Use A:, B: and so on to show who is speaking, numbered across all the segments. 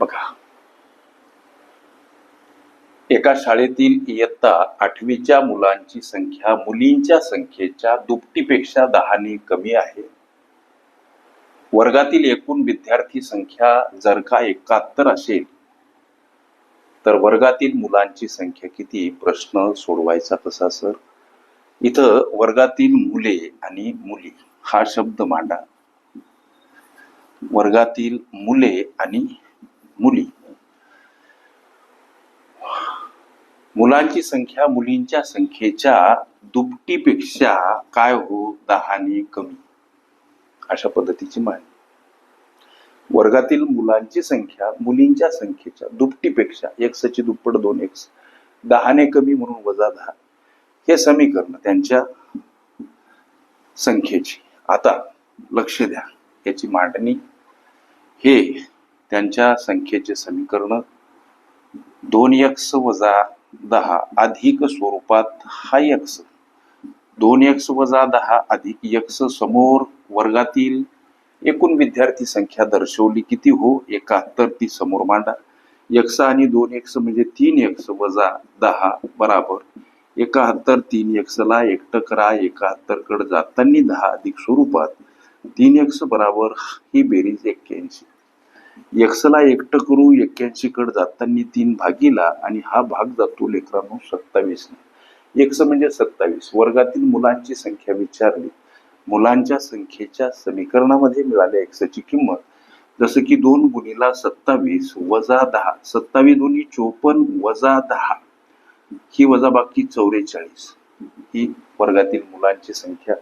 A: बघा. एका शाळेतील इयत्ता आठवीच्या मुलांची संख्या मुलींच्या संख्येच्या दुपटीपेक्षा दहाने कमी आहे. वर्गातील एकूण विद्यार्थी संख्या जर का एकाहत्तर असेल तर वर्गातील मुलांची संख्या किती? प्रश्न सोडवायचा कसा सर. इथं वर्गातील मुले आणि मुली हा शब्द मांडा. वर्गातील मुले आणि मुली. मुलांची संख्या मुलींच्या संख्येच्या दुपटीपेक्षा काय हो? दहाने कमी. अशा पद्धतीची माहिती. वर्गातील मुलांची संख्या मुलींच्या संख्येच्या दुपटीपेक्षा एक्सची दुप्पट दोन एक्स दहाने कमी म्हणून वजा दहा. हे समीकरण त्यांच्या संख्येची. आता लक्ष द्या. याची मांडणी. हे त्यांच्या संख्येचे समीकरण दोन एक्स वजा दहा अधिक स्वरूपात हा एक्स दोन एक्स वजा दहा अधिक एक्स समोर वर्गातील एकूण विद्यार्थी संख्या दर्शवली किती हो? एकाहत्तर ती समोर मांडा. एक्स आणि दोन एक्स म्हणजे तीन एक्स वजा दहा बराबर. एकाहत्तर तीन एक्सला एकटं करा. एकाहत्तरकडे जाताना दहा अधिक स्वरूपात. तीन एक्स बराबर ही बेरीज एक्क्याऐंशी. एक्सला एकटं करू एक्क्याऐंशी कडे जाताना तीन भागीला आणि हा भाग जातो लेकरांनो सत्तावीस एक्स म्हणजे सत्तावीस. वर्गातील मुलांची संख्या विचारली. मुलांच्या संख्येच्या समीकरणामध्ये मिळाल्या एक्सची किंमत. जसं की दोन गुणीला सत्तावीस वजा दहा. सत्तावीस दोन्ही चोपन्न वजा दहा. ही वजा बाकी चौवेचाळीस ही वर्गातील मुलांची संख्या.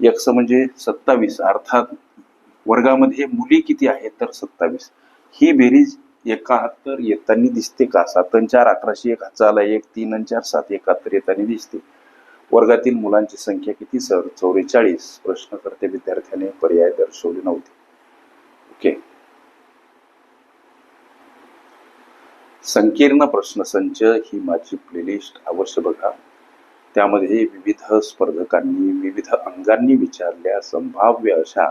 A: एकस म्हणजे सत्तावीस. अर्थात वर्गामध्ये मुली किती आहेत तर सत्तावीस. ही बेरीज एकाहत्तर येताना दिसते का? सात चार अकराशे एक हाताला एक तीन आणि चार सात एकाहत्तर येताना दिसते. वर्गातील मुलांची संख्या किती सर? चौवेचाळीस. प्रश्नकर्ते विद्यार्थ्याने पर्याय दर्शवले नव्हते. ओके. संकीर्ण प्रश्न संच ही माझी प्लेलिस्ट अवश्य बघा. त्यामध्ये विविध स्पर्धकांनी विविध अंगांनी विचारल्या संभाव्य अशा